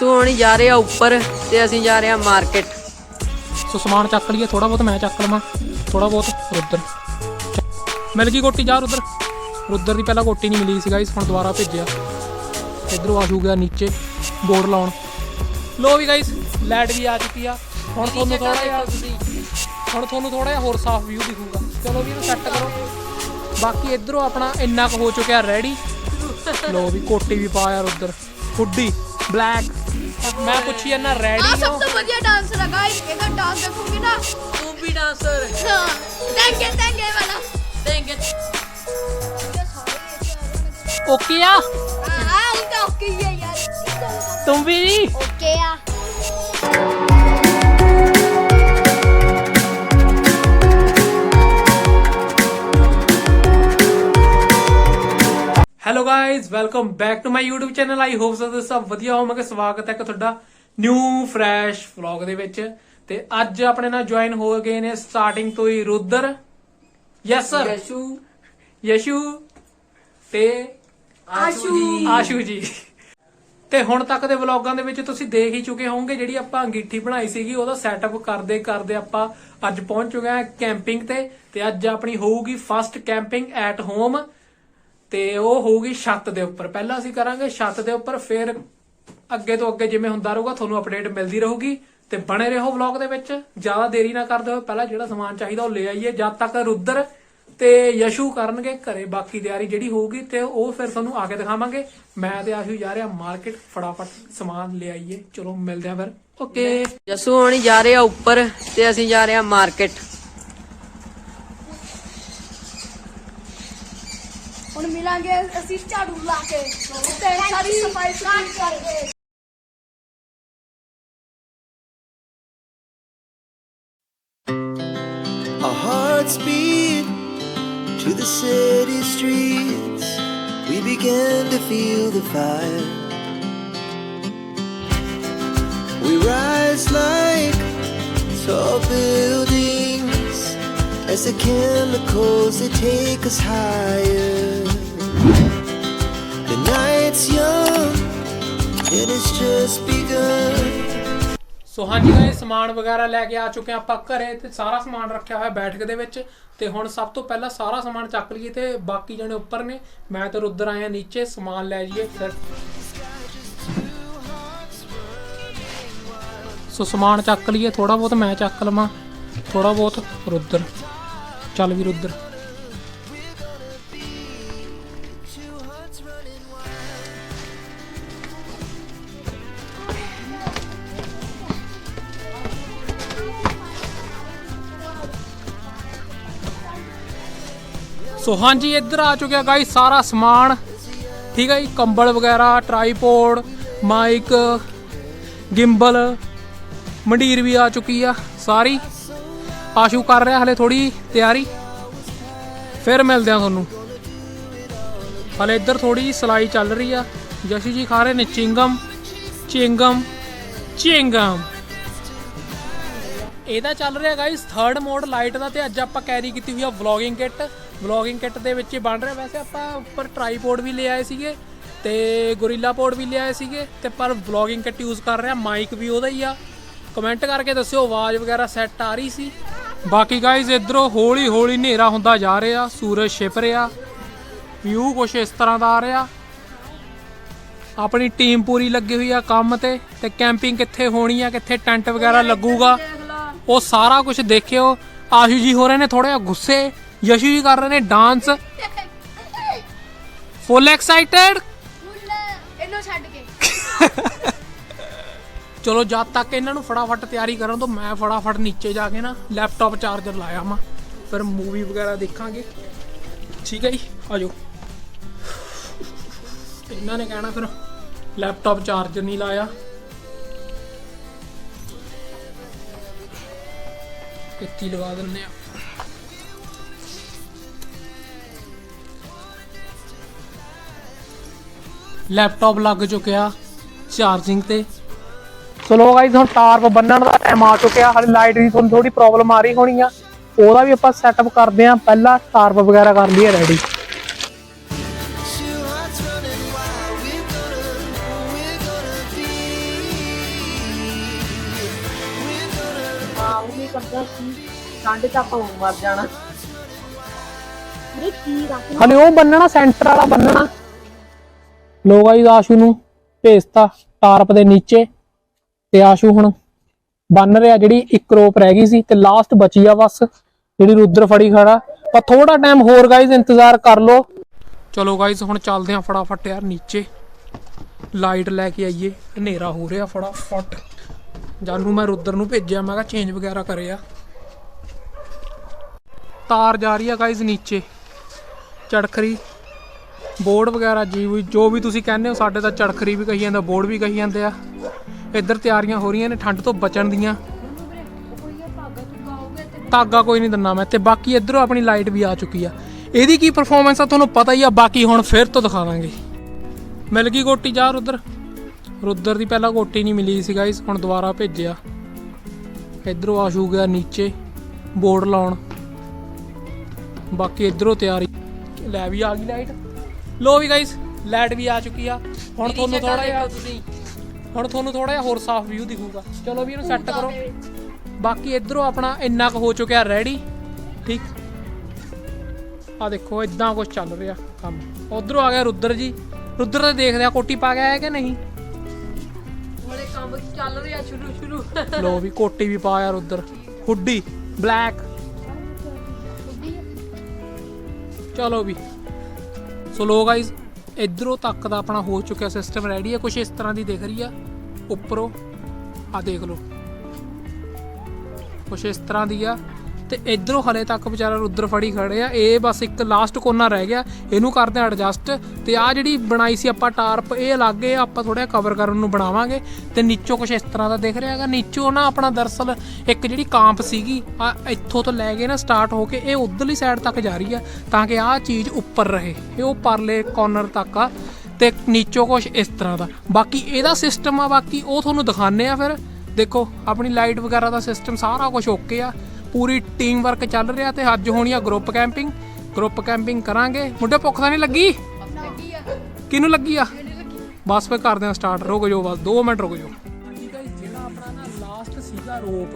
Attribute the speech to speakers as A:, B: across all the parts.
A: ਜੱਸੂ ਹੋਣੀ ਜਾ ਰਹੇ ਆ ਉੱਪਰ ਤੇ ਅਸੀਂ ਜਾ ਰਹੇ ਆ ਮਾਰਕੀਟ।
B: ਸੋ ਸਮਾਨ ਚੱਕ ਲਈਏ ਥੋੜਾ ਬਹੁਤ ਮੈਂ ਚੱਕ ਲਵਾਂ ਥੋੜਾ ਬਹੁਤ ਰੁੱਦਰ। ਮਿਲ ਗਈ ਕੋਟੀ ਜਾ ਰੁੱਦਰ। ਰੁੱਦਰ ਦੀ ਪਹਿਲਾਂ ਕੋਟੀ ਨਹੀਂ ਮਿਲੀ ਸੀ ਗਾਇਸ ਹੁਣ ਦੁਬਾਰਾ ਭੇਜਿਆ। ਇਧਰੋਂ ਆਸ਼ੂ ਗਿਆ ਨੀਚੇ ਬੋਰਡ ਲਾਉਣ। ਲੋ ਵੀ ਗਾਇਸ ਲਾਈਟ ਵੀ ਆ ਚੁੱਕੀ ਆ। ਹੁਣ ਤੁਹਾਨੂੰ ਥੋੜਾ ਜਿਹਾ ਹੁਣ ਤੁਹਾਨੂੰ ਥੋੜਾ ਜਿਹਾ ਹੋਰ ਸਾਫ਼ ਵਿਊ ਦਿਖੂਗਾ। ਚਲੋ ਵੀ ਇਹਨੂੰ ਸੈੱਟ ਕਰੋ। ਬਾਕੀ ਇਧਰੋਂ ਆਪਣਾ ਇੰਨਾ ਕੁ ਹੋ ਚੁੱਕਿਆ ਰੈਡੀ ਲੋ ਵੀ ਕੋਟੀ ਵੀ ਪਾ ਯਾਰ ਉਧਰ ਹੁੱਡੀ ਬਲੈਕ ਮੈਂ ਪੁੱਛੀ ਜਾਂਦਾ
C: ਆ
B: ਰੈਡੀ
C: ਸਭ
B: ਹੋ
C: ਤੋਂ ਵਧੀਆ ਡਾਂਸਰ ਹੈ ਗਾਇਸ ਇਹਦਾ ਡਾਂਸ ਦੇਖੋਗੇ ਨਾ
A: ਤੂੰ ਵੀ ਡਾਂਸਰ
C: ਹਾਂ ਟੈਂਗੇ ਟੈਂਗੇ ਵਾਲਾ
A: ਦੇਂਗੇ
B: ਓਕੇ ਆ
C: ਹਾਂ ਉਹ ਤਾਂ ਓਕੇ ਹੀ ਹੈ ਯਾਰ
B: ਤੁਮ ਵੀ hello guys welcome back to my YouTube channel I hope so ਤੁਸੀਂ ਸਭ ਵਧੀਆ ਹੋਵੋਗੇ। ਸਵਾਗਤ ਹੈ ਕਿ ਤੁਹਾਡਾ ਨਿਊ ਫਰੈਸ਼ ਵਲੌਗ ਦੇ ਵਿੱਚ। ਤੇ ਅੱਜ ਆਪਣੇ ਨਾਲ ਜੁਆਇਨ ਹੋ ਗਏ ਨੇ ਸਟਾਰਟਿੰਗ ਤੋਂ ਹੀ ਰੁਦਰ। ਯੈਸ ਸਰ
A: ਜੱਸੂ
B: ਯਸ਼ੂ ਤੇ
A: ਆਸ਼ੂ
B: ਆਸ਼ੂ ਜੀ। ਤੇ ਹੁਣ ਤੱਕ ਦੇ ਵਲੌਗਾਂ ਦੇ ਵਿੱਚ ਤੁਸੀਂ ਦੇਖ ਹੀ ਚੁੱਕੇ ਹੋਵੋਗੇ ਜਿਹੜੀ ਆਪਾਂ ਅੰਗੀਠੀ ਬਣਾਈ ਸੀਗੀ ਉਹਦਾ ਸੈਟਅਪ ਕਰਦੇ ਕਰਦੇ ਆਪਾਂ ਅੱਜ ਪਹੁੰਚ ਚੁੱਕੇ ਹਾਂ ਕੈਂਪਿੰਗ ਤੇ। ਤੇ ਅੱਜ ਆਪਣੀ ਹੋਊਗੀ ਫਸਟ ਕੈਂਪਿੰਗ ਐਟ ਹੋਮ ਤੇ ਉਹ ਹੋਊਗੀ ਛੱਤ ਦੇ ਉੱਪਰ। ਪਹਿਲਾਂ ਅਸੀਂ ਕਰਾਂਗੇ ਛੱਤ ਦੇ ਉੱਪਰ, ਫਿਰ ਅੱਗੇ ਤੋਂ ਅੱਗੇ ਜਿਵੇਂ ਹੁੰਦਾ ਰਹੂਗਾ, ਤੁਹਾਨੂੰ ਅਪਡੇਟ ਮਿਲਦੀ ਰਹੂਗੀ। ਤੇ ਬਣੇ ਰਹੋ ਵਲੌਗ ਦੇ ਵਿੱਚ। ਜ਼ਿਆਦਾ ਦੇਰੀ ਨਾ ਕਰਦੇ ਹੋਏ, ਪਹਿਲਾਂ ਜਿਹੜਾ ਸਮਾਨ ਚਾਹੀਦਾ ਉਹ ਲੈ ਆਈਏ। ਜਦ ਤੱਕ ਰੁੱਦਰ ਤੇ ਯਸ਼ੂ ਕਰਨਗੇ, ਘਰੇ ਬਾਕੀ ਤਿਆਰੀ ਜਿਹੜੀ ਹੋਊਗੀ ਤੇ ਉਹ ਫਿਰ ਤੁਹਾਨੂੰ ਆ ਕੇ ਦਿਖਾਵਾਂਗੇ। ਮੈਂ ਤੇ ਆਸ਼ੂ ਜਾ ਰਿਹਾ ਆ ਮਾਰਕੀਟ ਫਟਾਫਟ ਸਮਾਨ ਲੈ ਆਈਏ। ਚਲੋ, ਮਿਲਦੇ ਆ ਫਿਰ। ਓਕੇ
A: ਜੱਸੂ ਹੋਣੀ ਜਾ ਰਹੇ ਉੱਪਰ ਤੇ ਅਸੀਂ ਜਾ ਰਹੇ ਆ ਮਾਰਕੀਟ।
C: ਹੁਣ ਮਿਲਾਂਗੇ ਅਸੀਂ ਝਾੜੂ ਲਾ ਕੇ ਤੇ ਸਾਰੀ ਸਫਾਈ ਸੁਥਰੀ ਕਰਕੇ
D: Our hearts beat to the city streets. We began to feel the fire. We rise like tall buildings As the chemicals, they take us higher. The night's young and it's just begun.
B: ਸੋ ਹਾਂਜੀ guys, ਸਮਾਨ ਵਗੈਰਾ ਲੈ ਕੇ ਆ ਚੁੱਕੇ ਆਪਾਂ ਘਰੇ ਤੇ ਸਾਰਾ ਸਮਾਨ ਰੱਖਿਆ ਹੋਇਆ ਬੈਠਕ ਦੇ ਵਿੱਚ ਤੇ ਹੁਣ ਸਭ ਤੋਂ ਪਹਿਲਾਂ ਸਾਰਾ ਸਮਾਨ ਚੱਕ ਲਈਏ ਤੇ ਬਾਕੀ ਜਣੇ ਉੱਪਰ ਨੇ ਮੈਂ ਤੇ ਰੁੱਦਰ ਆਇਆ ਨੀਚੇ, ਸਮਾਨ ਲੈ ਜਾਈਏ ਫਿਰ ਸੋ ਸਮਾਨ ਚੱਕ ਲਈਏ ਥੋੜਾ ਬਹੁਤ ਮੈਂ ਚੱਕ ਲਵਾਂ ਥੋੜਾ ਬਹੁਤ ਰੁੱਦਰ ਚੱਲ ਵੀਰ ਰੁੱਦਰ ਸੋ ਹਾਂਜੀ, ਇੱਧਰ ਆ ਚੁੱਕਿਆ ਗਾਈ ਸਾਰਾ ਸਮਾਨ। ਠੀਕ ਹੈ ਜੀ, ਕੰਬਲ ਵਗੈਰਾ ਟਰਾਈਪੋਡ ਮਾਈਕ ਗਿੰਬਲ ਮੰਡੀਰ ਵੀ ਆ ਚੁੱਕੀ ਆ ਸਾਰੀ। ਆਸ਼ੂ ਕਰ ਰਿਹਾ ਹਲੇ ਥੋੜੀ ਤਿਆਰੀ। ਫਿਰ ਮਿਲਦੇ ਆ ਤੁਹਾਨੂੰ। ਹਲੇ ਇੱਧਰ ਥੋੜੀ ਜਿਹੀ ਸਲਾਈ ਚੱਲ ਰਹੀ ਆ। ਜਸ਼ੂ ਜੀ ਖਾ ਰਹੇ ਨੇ ਚਿੰਗਮ ਚਿੰਗਮ ਚਿੰਗਮ। ਇਹਦਾ ਚੱਲ ਰਿਹਾ ਗਾਇਸ ਥਰਡ ਮੋਡ ਲਾਈਟ ਦਾ ਤੇ ਅੱਜ ਆਪਾਂ ਕੈਰੀ ਕੀਤੀ ਹੋਈ ਆ ਵਲੌਗਿੰਗ ਕਿੱਟ ਵਲੌਗਿੰਗ ਕਿੱਟ ਦੇ ਵਿੱਚ ਬਣ ਰਿਹਾ। ਵੈਸੇ ਆਪਾਂ ਉੱਪਰ ਟਰਾਈਪੋਡ ਵੀ ਲੈ ਆਏ ਸੀਗੇ ਤੇ ਗੋਰੀਲਾ ਪੋਡ ਵੀ ਲਿਆਏ ਸੀਗੇ ਤੇ ਪਰ ਵਲੌਗਿੰਗ ਕਿੱਟ ਯੂਜ਼ ਕਰ ਰਿਹਾ। ਮਾਈਕ ਵੀ ਉਹਦਾ ਹੀ ਆ। ਕਮੈਂਟ ਕਰਕੇ ਦੱਸਿਓ, ਆਵਾਜ਼ ਵਗੈਰਾ ਸੈੱਟ ਆ ਰਹੀ ਸੀ। ਬਾਕੀ ਗਾਇਸ ਇਧਰੋਂ ਹੌਲੀ ਹੌਲੀ ਹਨੇਰਾ ਹੁੰਦਾ ਜਾ ਰਿਹਾ ਸੂਰਜ ਛਿਪ ਰਿਹਾ ਵਿਊ ਕੁਛ ਇਸ ਤਰ੍ਹਾਂ ਦਾ ਆ ਰਿਹਾ। ਆਪਣੀ ਟੀਮ ਪੂਰੀ ਲੱਗੀ ਹੋਈ ਆ ਕੰਮ ਤੇ ਤੇ ਕੈਂਪਿੰਗ ਕਿੱਥੇ ਹੋਣੀ ਆ ਕਿੱਥੇ ਟੈਂਟ ਵਗੈਰਾ ਲੱਗੂਗਾ ਉਹ ਸਾਰਾ ਕੁਝ ਦੇਖਿਓ। ਆਸ਼ੂ ਜੀ ਹੋ ਰਹੇ ਨੇ ਥੋੜਾ ਜਿਹਾ ਗੁੱਸੇ ਯਸ਼ੂ ਜੀ ਕਰ ਰਹੇ ਨੇ ਡਾਂਸ ਫੁੱਲ ਐਕਸਾਈਟਡ
C: ਇਹਨੂੰ ਛੱਡ ਕੇ।
B: ਚਲੋ ਜਦ ਤੱਕ ਇਹਨਾਂ ਨੂੰ ਫਟਾਫਟ ਤਿਆਰੀ ਕਰਨ ਤੋਂ ਮੈਂ ਫਟਾਫਟ ਨੀਚੇ ਜਾ ਕੇ ਨਾ ਲੈਪਟਾਪ ਚਾਰਜਰ ਲਾਇਆ ਮਾ ਫਿਰ ਮੂਵੀ ਵਗੈਰਾ ਦੇਖਾਂਗੇ। ਠੀਕ ਹੈ ਜੀ ਆਜੋ ਇਹਨਾਂ ਨੇ ਕਹਿਣਾ ਫਿਰ ਲੈਪਟਾਪ ਚਾਰਜਰ ਨਹੀਂ ਲਾਇਆ। ਕਿੱਥੇ ਲਗਾ ਦਿੰਨੇ ਆ ਲੈਪਟਾਪ ਲੱਗ ਚੁੱਕਿਆ ਚਾਰਜਿੰਗ ਤੇ। ਸੋ ਲੋ ਗਾਇਸ ਹੁਣ ਟਾਰਪ ਬੰਨਣ ਦਾ ਟਾਈਮ ਆ ਚੁੱਕਿਆ। ਹਾਲੇ ਲਾਈਟ ਦੀ ਤੁਹਾਨੂੰ ਥੋੜੀ ਪ੍ਰੋਬਲਮ ਆ ਰਹੀ ਹੋਣੀ ਆ। ਉਹਦਾ ਵੀ ਆਪਾਂ ਸੈਟਅਪ ਕਰਦੇ ਆ। ਪਹਿਲਾਂ ਟਾਰਪ ਵਗੈਰਾ ਕਰ ਲਈਏ ਰੈਡੀ
A: ਮਰ ਜਾਣਾ।
C: ਇਹ
B: ਹਲੇ ਉਹ ਬੰਨਣਾ ਸੈਂਟਰ ਵਾਲਾ ਬੰਨਣਾ। ਲੋ ਗਾਇਸ ਆਸ਼ੂ ਨੂੰ ਭੇਜਤਾ। ਟਾਰਪ ਦੇ ਨੀਚੇ। ਤੇ ਆਸ਼ੂ ਹੁਣ ਬੰਨ ਰਿਹਾ, ਜਿਹੜੀ ਇੱਕ ਰੋਪ ਰਹਿ ਗਈ ਸੀ ਤੇ ਲਾਸਟ ਬਚੀ ਆ ਬਸ, ਜਿਹੜੀ ਰੁਦਰ ਫੜੀ ਖੜਾ। ਪਰ ਥੋੜਾ ਟਾਈਮ ਹੋਰ ਗਾਈਸ ਇੰਤਜ਼ਾਰ ਕਰ ਲਓ। ਚਲੋ ਗਾਈਸ ਹੁਣ ਚੱਲਦੇ ਆ ਫਟਾਫਟ ਯਾਰ ਨੀਚੇ। ਲਾਈਟ ਲੈ ਕੇ ਆਈਏ, ਹਨੇਰਾ ਹੋ ਰਿਹਾ ਫਟਾਫਟ। ਜਾਨੂੰ ਮੈਂ ਰੁদ্ਰ ਨੂੰ ਭੇਜਿਆ, ਮੈਂ ਕਿਹਾ ਚੇਂਜ ਵਗੈਰਾ ਕਰਿਆ। ਤਾਰ ਜਾ ਰਹੀ ਆ ਗਾਈਸ ਨੀਚੇ। ਚੜਖਰੀ, ਬੋਰਡ ਵਗੈਰਾ ਜੀ ਜੋ ਵੀ ਤੁਸੀਂ ਕਹਿੰਦੇ ਹੋ, ਸਾਡੇ ਤਾਂ ਚੜਖਰੀ ਵੀ ਕਹੀ ਜਾਂਦਾ, ਬੋਰਡ ਵੀ ਕਹੀ ਜਾਂਦੇ ਆ। ਇੱਧਰ ਤਿਆਰੀਆਂ ਹੋ ਰਹੀਆਂ ਨੇ ਠੰਡ ਤੋਂ ਬਚਣ ਦੀਆਂ। ਧਾਗਾ ਕੋਈ ਨਹੀਂ ਦਿੰਨਾ ਮੈਂ ਤੇ ਬਾਕੀ ਇੱਧਰੋਂ ਆਪਣੀ ਲਾਈਟ ਵੀ ਆ ਚੁੱਕੀ ਆ। ਇਹਦੀ ਕੀ ਪਰਫਾਰਮੈਂਸ ਆ ਤੁਹਾਨੂੰ ਪਤਾ ਹੀ ਆ ਬਾਕੀ ਹੁਣ ਫਿਰ ਤੋਂ ਦਿਖਾਵਾਂਗੇ ਮਿਲ ਗਈ ਗੋਟੀ ਯਾਰ ਉਧਰ ਰੁੱਦਰ ਦੀ ਪਹਿਲਾਂ ਗੋਟੀ ਨਹੀਂ ਮਿਲੀ ਸੀ ਗਾਇਸ ਹੁਣ ਦੁਬਾਰਾ ਭੇਜਿਆ। ਇੱਧਰੋਂ ਆਸ਼ੂ ਗਿਆ ਨੀਚੇ ਬੋਰਡ ਲਾਉਣ। ਬਾਕੀ ਇੱਧਰੋਂ ਤਿਆਰੀ। ਲੈ ਵੀ ਆ ਗਈ ਲਾਈਟ। ਲੋ ਵੀ ਗਾਇਸ ਲਾਈਟ ਵੀ ਆ ਚੁੱਕੀ ਆ। ਹੁਣ ਤੁਹਾਨੂੰ ਥੋੜਾ ਜਿਹਾ
A: ਤੁਸੀਂ।
B: ਹੁਣ ਤੁਹਾਨੂੰ ਥੋੜਾ ਜਿਹਾ ਹੋਰ ਸਾਫ਼ ਵਿਊ ਦਿਖੂਗਾ। ਚਲੋ ਵੀ ਇਹਨੂੰ ਸੈੱਟ ਕਰੋ। ਬਾਕੀ ਇਧਰੋਂ ਆਪਣਾ ਇੰਨਾ ਕੁ ਹੋ ਚੁੱਕਿਆ ਰੈਡੀ ਠੀਕ? ਆ ਦੇਖੋ ਇਦਾਂ ਕੁਝ ਚੱਲ ਰਿਹਾ ਕੰਮ। ਉਧਰੋਂ ਆ ਗਿਆ ਰੁੱਦਰ ਜੀ। ਰੁੱਦਰ ਤੇ ਦੇਖਦੇ ਆ ਕੋਟੀ ਪਾ ਕੇ ਆਇਆ ਕਿ ਨਹੀਂ?
A: ਹਲੇ ਕੰਮ ਚੱਲ ਰਿਹਾ ਸ਼ੁਰੂ ਸ਼ੁਰੂ।
B: ਲੋ ਵੀ ਕੋਟੀ ਵੀ ਪਾਇਆ ਰੁੱਦਰ। Hoodie black. ਚਲੋ ਵੀ। ਸੋ ਲੋ ਗਾਇਸ ਇਧਰੋਂ ਤੱਕ ਦਾ ਆਪਣਾ ਹੋ ਚੁੱਕਿਆ ਸਿਸਟਮ ਰੈਡੀ ਹੈ ਕੁਝ ਇਸ ਤਰ੍ਹਾਂ ਦੀ ਦਿਖ ਰਹੀ ਆ। ਉੱਪਰੋਂ ਆ ਦੇਖ ਲਓ। ਕੁਝ ਇਸ ਤਰ੍ਹਾਂ ਦੀ ਆ। ਤੇ ਇਧਰੋਂ ਹਲੇ ਤੱਕ ਵਿਚਾਰਾ ਰੁੱਦਰ ਫੜੀ ਖੜੇ ਆ। ਇਹ ਬਸ ਇੱਕ ਲਾਸਟ ਕੋਨਾ ਰਹਿ ਗਿਆ। ਇਹਨੂੰ ਕਰਦੇ ਆ ਐਡਜਸਟ ਤੇ ਆ ਜਿਹੜੀ ਬਣਾਈ ਸੀ ਆਪਾਂ ਟਾਰਪ ਇਹ ਅਲੱਗ ਹੈ। ਆਪਾਂ ਥੋੜਾ ਕਵਰ ਕਰਨ ਨੂੰ ਬਣਾਵਾਂਗੇ। ਤੇ ਨੀਚੋਂ ਕੁਝ ਇਸ ਤਰ੍ਹਾਂ ਦਾ ਦਿਖ ਰਿਹਾ ਹੈਗਾ। ਨੀਚੋਂ ਨਾ ਆਪਣਾ ਦਰਸਲ ਇੱਕ ਜਿਹੜੀ ਕਾਂਪ ਸੀਗੀ, ਆ ਇੱਥੋਂ ਤੋਂ ਲੈ ਕੇ ਨਾ ਸਟਾਰਟ ਹੋ ਕੇ ਇਹ ਉਧਰਲੀ ਸਾਈਡ ਤੱਕ ਜਾ ਰਹੀ ਆ, ਤਾਂ ਕਿ ਆਹ ਚੀਜ਼ ਉੱਪਰ ਰਹੇ। ਇਹ ਉਹ ਪਰਲੇ ਕੋਨਰ ਤੱਕ ਆ। ਤੇ ਨੀਚੋਂ ਕੁਝ ਇਸ ਤਰ੍ਹਾਂ ਦਾ। ਬਾਕੀ ਇਹਦਾ ਸਿਸਟਮ ਆ, ਬਾਕੀ ਉਹ ਤੁਹਾਨੂੰ ਦਿਖਾਣੇ ਆ ਫਿਰ। ਦੇਖੋ, ਆਪਣੀ ਲਾਈਟ ਵਗੈਰਾ ਦਾ ਸਿਸਟਮ ਸਾਰਾ ਕੁਝ ਓਕੇ ਆ। ਪੂਰੀ ਟੀਮ ਵਰਕ ਚੱਲ ਰਿਹਾ ਤੇ ਅੱਜ ਹੋਣੀ ਆ ਗਰੁੱਪ ਕੈਂਪਿੰਗ ਗਰੁੱਪ ਕੈਂਪਿੰਗ ਕਰਾਂਗੇ। ਮੁੰਡੇ, ਭੁੱਖ ਤਾਂ ਨਹੀਂ ਲੱਗੀ? ਕਿਹਨੂੰ ਲੱਗੀ ਆ? ਬਸ ਫੇ ਕਰਦੇ ਆ ਸਟਾਰਟ ਰੁਕ ਜਾਓ ਬਸ 2 ਮਿੰਟ ਰੁਕ ਜਾਓ। ਠੀਕ ਹੈ ਜਿਹੜਾ ਆਪਣਾ ਨਾ ਲਾਸਟ ਸੀਗਾ ਰੋਪ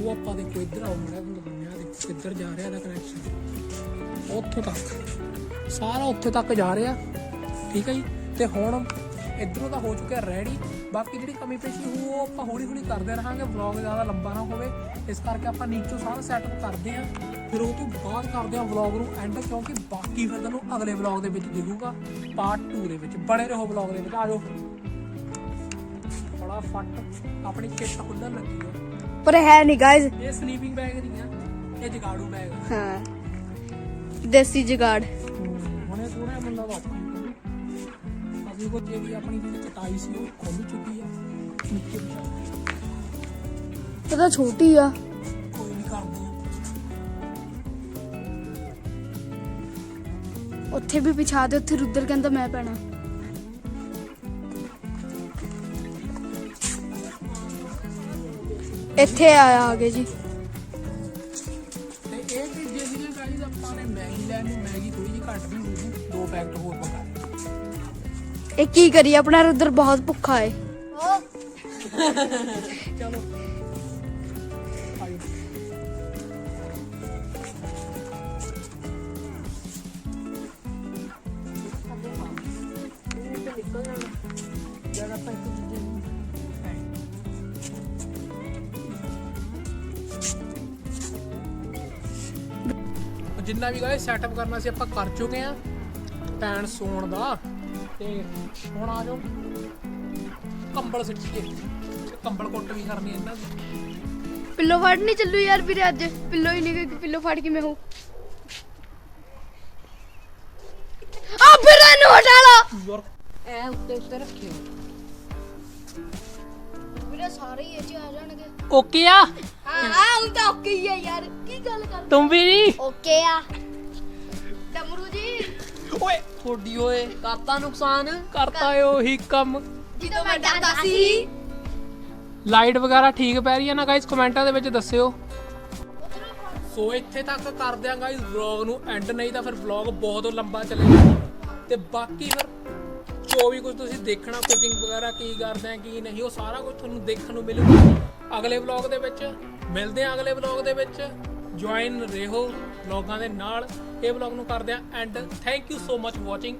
B: ਉਹ ਆਪਾਂ ਦੇਖੋ ਇੱਧਰ ਆਉ ਮੜਾ ਦੁਨੀਆ ਕਿੱਧਰ ਜਾ ਰਿਹਾ ਦਾ ਕਨੈਕਸ਼ਨ ਉੱਥੋਂ ਤੱਕ। ਸਾਰਾ ਉੱਥੇ ਤੱਕ ਜਾ ਰਿਹਾ। ਠੀਕ ਹੈ ਜੀ? ਤੇ ਹੁਣ ਇਧਰੋਂ ਤਾਂ ਹੋ ਚੁੱਕਿਆ ਰੈਡੀ ਬਾਕੀ ਜਿਹੜੀ ਕਮੀ ਪੇਸ਼ੀ ਹੋਊ ਉਹ ਆਪਾਂ ਹੌਲੀ ਹੌਲੀ ਕਰਦੇ ਰਹਾਂਗੇ। ਵਲੌਗ ਜ਼ਿਆਦਾ ਲੰਬਾ ਨਾ ਹੋਵੇ। ਇਸ ਕਰਕੇ ਆਪਾਂ ਨੀਚੋਂ ਸਾਰਾ ਸੈਟਅਪ ਕਰਦੇ ਆਂ ਫਿਰ ਉਹ ਤੋਂ ਬਾਅਦ ਕਰਦੇ ਆਂ ਵਲੌਗ ਨੂੰ ਐਂਡ ਕਿਉਂਕਿ ਬਾਕੀ ਫਿਰ ਤੁਹਾਨੂੰ ਅਗਲੇ ਵਲੌਗ ਦੇ ਵਿੱਚ ਦਿਖੂਗਾ। ਪਾਰਟ 2 ਦੇ ਵਿੱਚ। ਬਣੇ ਰਹੋ ਵਲੌਗ ਦੇ ਵਿੱਚ। ਆ ਜਾਓ। ਬੜਾ ਫੱਟ ਆਪਣੀ ਕਿੱਟ ਖੁੱਲਣ ਲੱਗੀ ਹੈ
C: ਪਰ ਹੈ ਨਹੀਂ ਗਾਇਜ਼
B: ਇਹ ਸਲੀਪਿੰਗ ਬੈਗ ਨਹੀਂ ਆ ਇਹ ਜਗਾੜੂ ਬੈਗ
C: ਹਾਂ। ਦੇਸੀ ਜਗਾੜ।
B: ਹੁਣੇ ਥੋੜਾ ਬੰਦਾ ਦਾ। ਕੋ ਜਿਹੜੀ ਆਪਣੀ ਜਿਹੜੀ ਚਟਾਈ ਸੀ ਉਹ ਖੁੱਲ ਚੁੱਕੀ ਆ ਨੀਚੇ ਵਿਛਾ
C: ਇਹ ਤਾਂ ਛੋਟੀ ਆ।
B: ਕੋਈ ਨਹੀਂ ਕਰਦੇ ਆ।
C: ਉੱਥੇ ਵੀ ਪਿਛਾ ਦੇ ਉੱਥੇ ਰੁੱਦਰ ਕਹਿੰਦਾ ਮੈਂ ਪੈਣਾ। ਇੱਥੇ ਆਇਆ ਆਗੇ ਜੀ।
B: ਤੇ ਇਹ ਵੀ ਜਿਹੜੀਆਂ ਗਾਈਜ਼ ਆਪਾਂ ਨੇ ਮੈਗੀ ਲੈਣੀ ਮੈਗੀ ਥੋੜੀ ਜਿਹੀ ਘੱਟ ਵੀ ਹੋਊਗੀ ਦੋ ਪੈਕਟ ਹੋਰ ਮੰਗਾ ਲਏ।
C: ਇਹ ਕੀ ਕਰੀ ਆਪਣਾ ਰੁੱਦਰ ਬਹੁਤ ਭੁੱਖਾ ਏ।
B: ਚਲੋ ਜਿੰਨਾ ਵੀ ਗਾਇਸ ਸੈਟਅਪ ਕਰਨਾ ਸੀ ਆਪਾਂ ਕਰ ਚੁੱਕੇ ਆ ਪੈਣ ਸੌਣ ਦਾ। ਤੇ ਹੁਣ ਆ ਜਾਓ। ਕੰਬਲ ਸਿੱਟੀਏ। ਤੇ ਕੰਬਲ ਕੁੱਟ ਵੀ ਕਰਨੀ ਇਹਨਾਂ ਦੀ।
C: ਪਿੱਲੋ ਫੜ ਨਹੀਂ ਚੱਲੂ ਯਾਰ ਵੀਰੇ ਅੱਜ। ਪਿੱਲੋ ਹੀ ਨਹੀਂ ਗਈ ਪਿੱਲੋ ਫੜ ਕਿਵੇਂ ਹੋ। ਆ ਫਿਰ ਇਹਨੂੰ ਹਟਾ ਲਾ
B: ਯਾਰ
A: ਐ ਉੱਤੇ ਉੱਤੇ ਰੱਖਿਓ।
C: ਵੀਰੇ ਸਾਰੇ ਹੀ ਇਹ ਚ ਆ ਜਾਣਗੇ।
B: ਓਕੇ ਆ?
C: ਹਾਂ ਆ ਹੁਣ ਤਾਂ ਓਕੇ ਹੀ ਆ ਯਾਰ। ਕੀ ਗੱਲ ਕਰ
B: ਤੁਮ ਵੀ ਨਹੀਂ
C: ਓਕੇ ਆ।
A: ਥੋੜੀ ਓਏ ਕਰਤਾ ਨੁਕਸਾਨ
B: ਕਰਤਾ ਏ ਉਹੀ ਕੰਮ।
C: ਜਦੋਂ ਮੈਂ ਡਰਦਾ ਸੀ।
B: ਲਾਈਟ ਵਗੈਰਾ ਠੀਕ ਪੈ ਰਹੀ ਹੈ ਨਾ ਗਾਇਸ ਕਮੈਂਟਾਂ ਦੇ ਵਿੱਚ ਦੱਸਿਓ। ਸੋ ਇੱਥੇ ਤੱਕ ਕਰਦੇ ਆਂ ਗਾਇਸ ਵਲੌਗ ਨੂੰ। ਐਂਡ ਨਹੀਂ ਤਾਂ ਫਿਰ ਵਲੌਗ ਬਹੁਤ ਲੰਬਾ ਚੱਲੇਗਾ। ਤੇ ਬਾਕੀ ਫਿਰ ਜੋ ਵੀ ਕੁਝ ਤੁਸੀਂ ਦੇਖਣਾ ਕੁਕਿੰਗ ਵਗੈਰਾ ਕੀ ਕਰਦੇ ਆ ਕੀ ਨਹੀਂ ਉਹ ਸਾਰਾ ਕੁਝ ਤੁਹਾਨੂੰ ਦੇਖਣ ਨੂੰ ਮਿਲੂਗਾ। ਅਗਲੇ ਵਲੌਗ ਦੇ ਵਿੱਚ ਮਿਲਦੇ ਆ ਅਗਲੇ ਵਲੌਗ ਦੇ ਵਿੱਚ। ਜੁਆਇਨ ਰਹੋ ਵਲੌਗਾਂ ਦੇ ਨਾਲ। ਇਹ ਵਲੌਗ ਨੂੰ ਕਰਦੇ ਆ and thank you so much watching